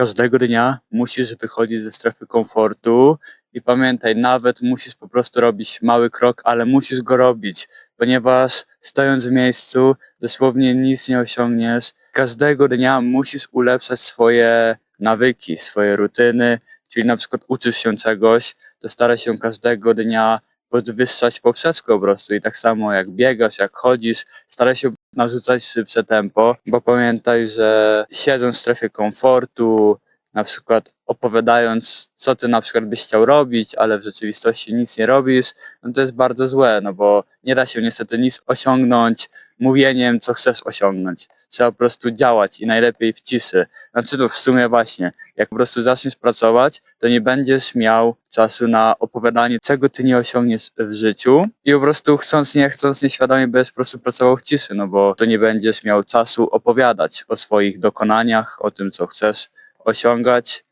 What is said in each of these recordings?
każdego dnia musisz wychodzić ze strefy komfortu i pamiętaj, nawet musisz po prostu robić mały krok, ale musisz go robić, ponieważ stojąc w miejscu dosłownie nic nie osiągniesz. Każdego dnia musisz ulepszać swoje nawyki, swoje rutyny, czyli na przykład uczysz się czegoś, to staraj się każdego dnia podwyższać poprzeczkę po prostu. I tak samo jak biegasz, jak chodzisz, staraj się narzucać szybsze tempo, bo pamiętaj, że siedząc w strefie komfortu, na przykład opowiadając, co ty na przykład byś chciał robić, ale w rzeczywistości nic nie robisz, no to jest bardzo złe, no bo nie da się niestety nic osiągnąć mówieniem, co chcesz osiągnąć. Trzeba po prostu działać i najlepiej w ciszy. Znaczy to w sumie właśnie, jak po prostu zaczniesz pracować, to nie będziesz miał czasu na opowiadanie, czego ty nie osiągniesz w życiu i po prostu chcąc, nie chcąc, nieświadomie będziesz po prostu pracował w ciszy, no bo to nie będziesz miał czasu opowiadać o swoich dokonaniach, o tym, co chcesz osiągać.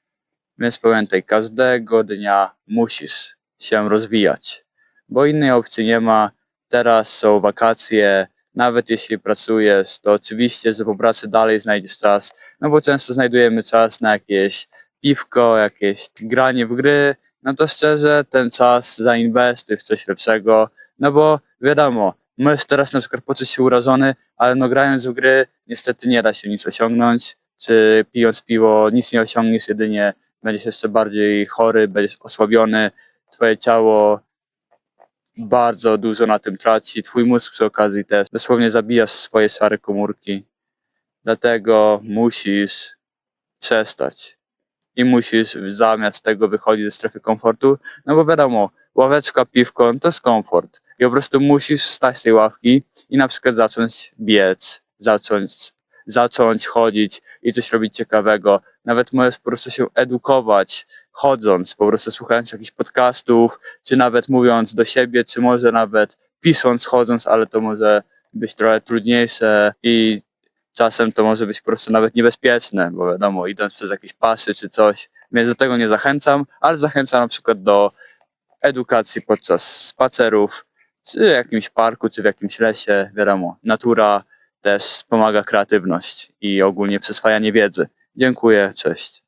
Więc pamiętaj, każdego dnia musisz się rozwijać, bo innej opcji nie ma. Teraz są wakacje, nawet jeśli pracujesz, to oczywiście, że po pracy dalej znajdziesz czas, no bo często znajdujemy czas na jakieś piwko, jakieś granie w gry, no to szczerze ten czas zainwestuj w coś lepszego, no bo wiadomo, możesz teraz na przykład poczuć się urażony, ale no grając w gry niestety nie da się nic osiągnąć, czy pijąc piwo nic nie osiągniesz, jedynie będziesz jeszcze bardziej chory, będziesz osłabiony, twoje ciało bardzo dużo na tym traci, twój mózg przy okazji też, dosłownie zabijasz swoje szare komórki, dlatego musisz przestać. I musisz zamiast tego wychodzić ze strefy komfortu, no bo wiadomo, ławeczka, piwko to jest komfort. I po prostu musisz stać z tej ławki i na przykład zacząć biec, zacząć, zacząć chodzić i coś robić ciekawego. Nawet możesz po prostu się edukować chodząc, po prostu słuchając jakichś podcastów, czy nawet mówiąc do siebie, czy może nawet pisząc, chodząc, ale to może być trochę trudniejsze i czasem to może być po prostu nawet niebezpieczne, bo wiadomo, idąc przez jakieś pasy czy coś, więc do tego nie zachęcam, ale zachęcam na przykład do edukacji podczas spacerów, czy w jakimś parku, czy w jakimś lesie, wiadomo, natura też wspomaga kreatywność i ogólnie przyswajanie wiedzy. Dziękuję, cześć.